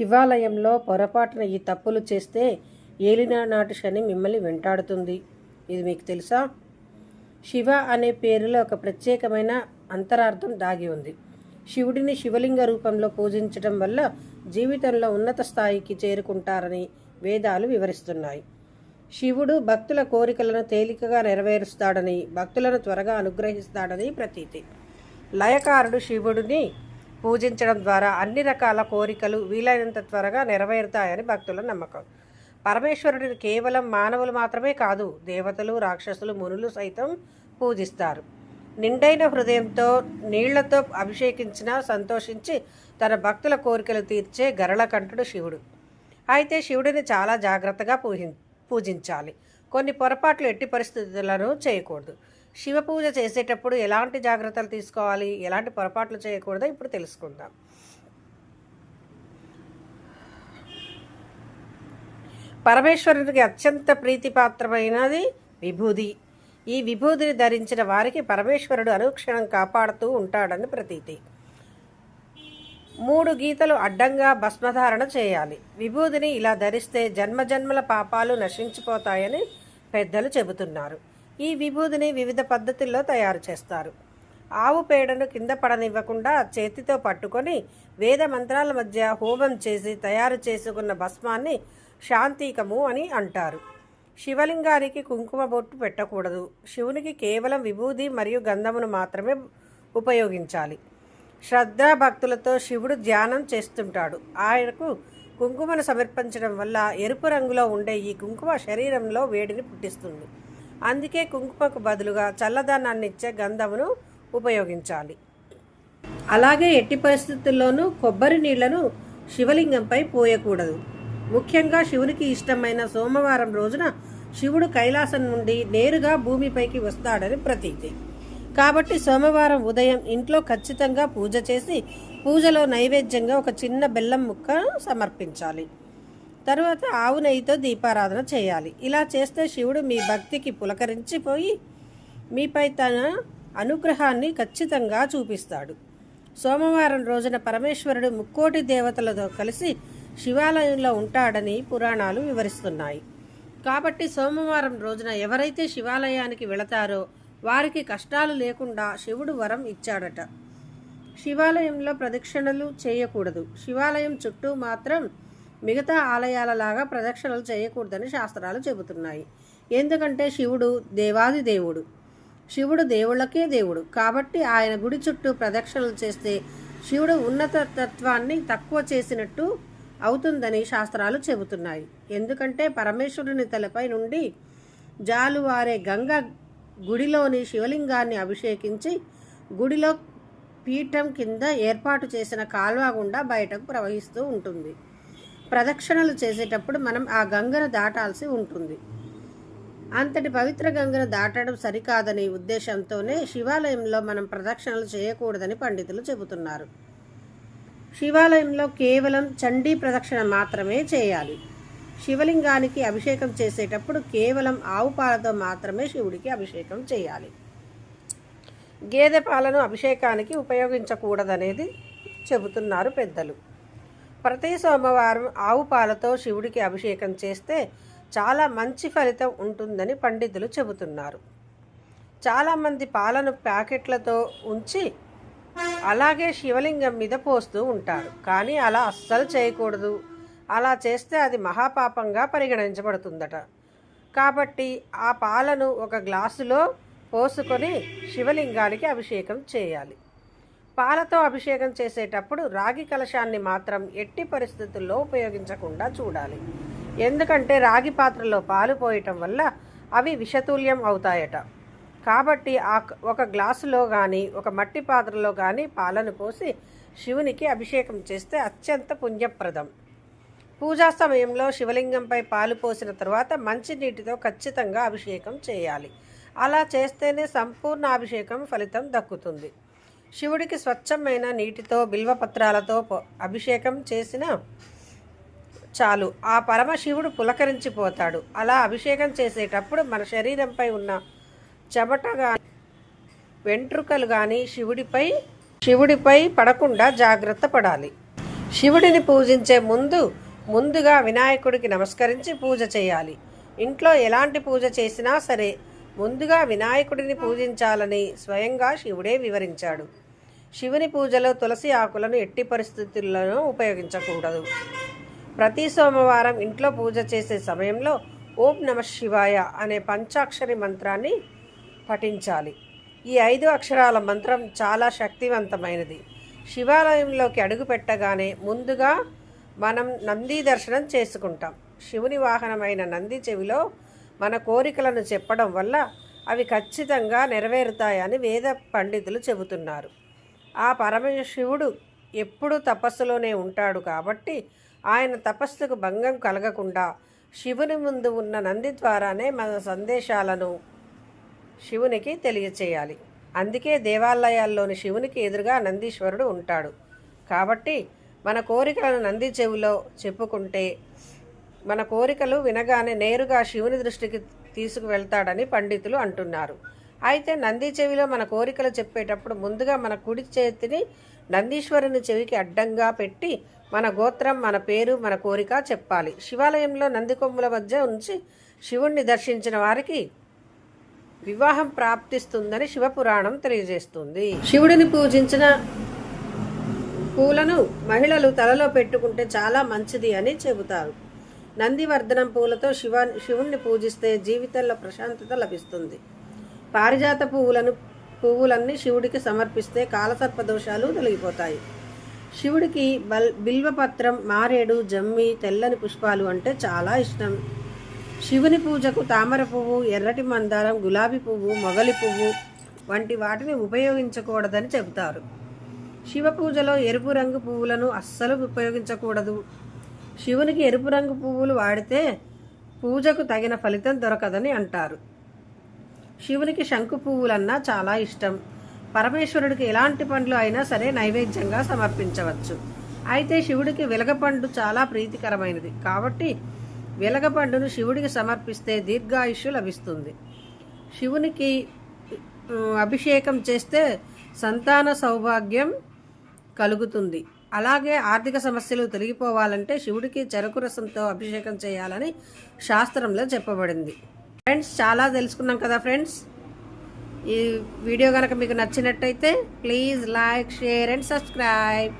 శివాలయంలో పొరపాటున ఈ తప్పులు చేస్తే ఏలినాటి శని మిమ్మల్ని వెంటాడుతుంది. ఇది మీకు తెలుసా? శివ అనే పేరులో ఒక ప్రత్యేకమైన అంతరార్థం దాగి ఉంది. శివుడిని శివలింగ రూపంలో పూజించడం వల్ల జీవితంలో ఉన్నత స్థాయికి చేరుకుంటారని వేదాలు వివరిస్తున్నాయి. శివుడు భక్తుల కోరికలను తేలికగా నెరవేరుస్తాడని భక్తులను త్వరగా అనుగ్రహిస్తాడని ప్రతీతి. లయకారుడు శివుడిని పూజించడం ద్వారా అన్ని రకాల కోరికలు వీలైనంత త్వరగా నెరవేరుతాయని భక్తుల నమ్మకం. పరమేశ్వరుడిని కేవలం మానవులు మాత్రమే కాదు దేవతలు రాక్షసులు మునులు సైతం పూజిస్తారు. నిండైన హృదయంతో నీళ్ళతో అభిషేకించిన సంతోషించి తన భక్తుల కోరికలు తీర్చే గరళకంఠుడు శివుడు. అయితే శివుడిని చాలా జాగ్రత్తగా పూజి పూజించాలి. కొన్ని పొరపాట్లు ఎట్టి పరిస్థితులను చేయకూడదు. శివ పూజ చేసేటప్పుడు ఎలాంటి జాగ్రత్తలు తీసుకోవాలి? ఎలాంటి పొరపాట్లు చేయకూడదో? ఇప్పుడు తెలుసుకుందాం. పరమేశ్వరునికి అత్యంత ప్రీతిపాత్రమైనది విభూది. ఈ విభూదిని ధరించిన వారికి పరమేశ్వరుడు అనుక్షణం కాపాడుతూ ఉంటాడని ప్రతీతి. మూడు గీతలు అడ్డంగా భస్మధారణ చేయాలి. విభూదిని ఇలా ధరిస్తే జన్మజన్మల పాపాలు నశించిపోతాయని పెద్దలు చెబుతున్నారు. ఈ విభూదిని వివిధ పద్ధతుల్లో తయారు చేస్తారు. ఆవు పేడను కింద పడనివ్వకుండా చేతితో పట్టుకొని వేద మంత్రాల మధ్య హోమం చేసి తయారు చేసుకున్న భస్మాన్ని శాంతికము అని అంటారు. శివలింగానికి కుంకుమ బొట్టు పెట్టకూడదు. శివునికి కేవలం విభూది మరియు గంధమును మాత్రమే ఉపయోగించాలి. శ్రద్ధా భక్తులతో శివుడు ధ్యానం చేస్తుంటాడు. ఆయనకు కుంకుమను సమర్పించడం వల్ల ఎరుపు రంగులో ఉండే ఈ కుంకుమ శరీరంలో వేడిని పుట్టిస్తుంది. అందుకే కుంకుమకు బదులుగా చల్లదనాన్ని ఇచ్చే గంధమును ఉపయోగించాలి. అలాగే ఎట్టి పరిస్థితుల్లోనూ కొబ్బరి నీళ్ళను శివలింగంపై పోయకూడదు. ముఖ్యంగా శివునికి ఇష్టమైన సోమవారం రోజున శివుడు కైలాసం నుండి నేరుగా భూమిపైకి వస్తాడని ప్రతీతి. కాబట్టి సోమవారం ఉదయం ఇంట్లో ఖచ్చితంగా పూజ చేసి పూజలో నైవేద్యంగా ఒక చిన్న బెల్లం ముక్క సమర్పించాలి. తరువాత ఆవు నెయ్యితో దీపారాధన చేయాలి. ఇలా చేస్తే శివుడు మీ భక్తికి పులకరించిపోయి మీపై తన అనుగ్రహాన్ని ఖచ్చితంగా చూపిస్తాడు. సోమవారం రోజున పరమేశ్వరుడు ముక్కోటి దేవతలతో కలిసి శివాలయంలో ఉంటాడని పురాణాలు వివరిస్తున్నాయి. కాబట్టి సోమవారం రోజున ఎవరైతే శివాలయానికి వెళతారో వారికి కష్టాలు లేకుండా శివుడు వరం ఇచ్చాడట. శివాలయంలో ప్రదక్షిణలు చేయకూడదు. శివాలయం చుట్టూ మాత్రం మిగతా ఆలయాలలాగా ప్రదక్షిణలు చేయకూడదని శాస్త్రాలు చెబుతున్నాయి. ఎందుకంటే శివుడు దేవాది దేవుడు. శివుడు దేవుళ్ళకే దేవుడు. కాబట్టి ఆయన గుడి చుట్టూ ప్రదక్షిణలు చేస్తే శివుడు ఉన్నత తత్వాన్ని తక్కువ చేసినట్టు అవుతుందని శాస్త్రాలు చెబుతున్నాయి. ఎందుకంటే పరమేశ్వరుని తలపై నుండి జాలువారే గంగ గుడిలోని శివలింగాన్ని అభిషేకించి గుడిలో పీఠం కింద ఏర్పాటు చేసిన కాల్వ గుండా బయటకు ప్రవహిస్తూ ఉంటుంది. ప్రదక్షిణలు చేసేటప్పుడు మనం ఆ గంగను దాటాల్సి ఉంటుంది. అంతటి పవిత్ర గంగను దాటడం సరికాదనే ఉద్దేశంతోనే శివాలయంలో మనం ప్రదక్షిణలు చేయకూడదని పండితులు చెబుతున్నారు. శివాలయంలో కేవలం చండీ ప్రదక్షిణ మాత్రమే చేయాలి. శివలింగానికి అభిషేకం చేసేటప్పుడు కేవలం ఆవు పాలతో మాత్రమే శివుడికి అభిషేకం చేయాలి. గేదె పాలను అభిషేకానికి ఉపయోగించకూడదనేది చెబుతున్నారు పెద్దలు. ప్రతి సోమవారం ఆవు పాలతో శివుడికి అభిషేకం చేస్తే చాలా మంచి ఫలితం ఉంటుందని పండితులు చెబుతున్నారు. చాలామంది పాలను ప్యాకెట్లతో ఉంచి అలాగే శివలింగం మీద పోస్తూ ఉంటారు. కానీ అలా అస్సలు చేయకూడదు. అలా చేస్తే అది మహాపాపంగా పరిగణించబడుతుందట. కాబట్టి ఆ పాలను ఒక గ్లాసులో పోసుకొని శివలింగానికి అభిషేకం చేయాలి. పాలతో అభిషేకం చేసేటప్పుడు రాగి కలశాన్ని మాత్రం ఎట్టి పరిస్థితుల్లో ఉపయోగించకుండా చూడాలి. ఎందుకంటే రాగి పాత్రలో పాలు పోయటం వల్ల అవి విషతుల్యం అవుతాయట. కాబట్టి ఆ ఒక గ్లాసులో కానీ ఒక మట్టి పాత్రలో కానీ పాలను పోసి శివునికి అభిషేకం చేస్తే అత్యంత పుణ్యప్రదం. పూజా సమయంలో శివలింగంపై పాలు పోసిన తర్వాత మంచి నీటితో ఖచ్చితంగా అభిషేకం చేయాలి. అలా చేస్తేనే సంపూర్ణ అభిషేకం ఫలితం దక్కుతుంది. శివుడికి స్వచ్ఛమైన నీటితో బిల్వపత్రాలతో అభిషేకం చేసిన చాలు. ఆ పరమశివుడు పులకరించిపోతాడు. అలా అభిషేకం చేసేటప్పుడు మన శరీరంపై ఉన్న చెమట కానీ వెంట్రుకలు కానీ శివుడిపై శివుడిపై పడకుండా జాగ్రత్త పడాలి. శివుడిని పూజించే ముందు ముందుగా వినాయకుడికి నమస్కరించి పూజ చేయాలి. ఇంట్లో ఎలాంటి పూజ చేసినా సరే ముందుగా వినాయకుడిని పూజించాలని స్వయంగా శివుడే వివరించాడు. శివుని పూజలో తులసి ఆకులను ఎట్టి పరిస్థితుల్లోనూ ఉపయోగించకూడదు. ప్రతి సోమవారం ఇంట్లో పూజ చేసే సమయంలో ఓం నమ శివాయ అనే పంచాక్షరి మంత్రాన్ని పఠించాలి. ఈ ఐదు అక్షరాల మంత్రం చాలా శక్తివంతమైనది. శివాలయంలోకి అడుగు పెట్టగానే ముందుగా మనం నంది దర్శనం చేసుకుంటాం. శివుని వాహనమైన నంది చెవిలో మన కోరికలను చెప్పడం వల్ల అవి ఖచ్చితంగా నెరవేరుతాయని వేద పండితులు చెబుతున్నారు. ఆ పరమశివుడు ఎప్పుడూ తపస్సులోనే ఉంటాడు కాబట్టి ఆయన తపస్సుకు భంగం కలగకుండా శివుని ముందు ఉన్న నంది ద్వారానే మన సందేశాలను శివునికి తెలియచేయాలి. అందుకే దేవాలయాల్లోని శివునికి ఎదురుగా నందీశ్వరుడు ఉంటాడు. కాబట్టి మన కోరికలను నంది చెవిలో చెప్పుకుంటే మన కోరికలు వినగానే నేరుగా శివుని దృష్టికి తీసుకువెళ్తాడని పండితులు అంటున్నారు. అయితే నంది చెవిలో మన కోరికలు చెప్పేటప్పుడు ముందుగా మన కుడి చేతిని నందీశ్వరుని చెవికి అడ్డంగా పెట్టి మన గోత్రం మన పేరు మన కోరిక చెప్పాలి. శివాలయంలో నంది కొమ్ముల మధ్య ఉంచి శివుణ్ణి దర్శించిన వారికి వివాహం ప్రాప్తిస్తుందని శివపురాణం తెలియజేస్తుంది. శివుడిని పూజించిన పూలను మహిళలు తలలో పెట్టుకుంటే చాలా మంచిది అని చెబుతారు. నందివర్ధనం పూలతో శివ శివుణ్ణి పూజిస్తే జీవితంలో ప్రశాంతత లభిస్తుంది. పారిజాత పువ్వులను పువ్వులన్నీ శివుడికి సమర్పిస్తే కాలసర్ప దోషాలు తొలగిపోతాయి. శివుడికి బల్ బిల్వపత్రం మారేడు జమ్మి తెల్లని పుష్పాలు అంటే చాలా ఇష్టం. శివుని పూజకు తామర పువ్వు ఎర్రటి మందారం గులాబీ పువ్వు మొగలి పువ్వు వంటి వాటిని ఉపయోగించకూడదని చెబుతారు. శివ పూజలో ఎరుపు రంగు పువ్వులను అస్సలు ఉపయోగించకూడదు. శివునికి ఎరుపు రంగు పువ్వులు వాడితే పూజకు తగిన ఫలితం దొరకదని అంటారు. శివునికి శంకు పువ్వులన్నా చాలా ఇష్టం. పరమేశ్వరుడికి ఎలాంటి పండ్లు అయినా సరే నైవేద్యంగా సమర్పించవచ్చు. అయితే శివుడికి వెలగపండు చాలా ప్రీతికరమైనది. కాబట్టి వెలగపండును శివుడికి సమర్పిస్తే దీర్ఘాయుష్యు లభిస్తుంది. శివునికి అభిషేకం చేస్తే సంతాన సౌభాగ్యం కలుగుతుంది. అలాగే ఆర్థిక సమస్యలు తొలగిపోవాలంటే శివుడికి చెరకు రసంతో అభిషేకం చేయాలని శాస్త్రంలో చెప్పబడింది. ఫ్రెండ్స్ చాలా తెలుసుకున్నాం కదా ఫ్రెండ్స్. ఈ వీడియో కనుక మీకు నచ్చినట్టయితే please like share and subscribe.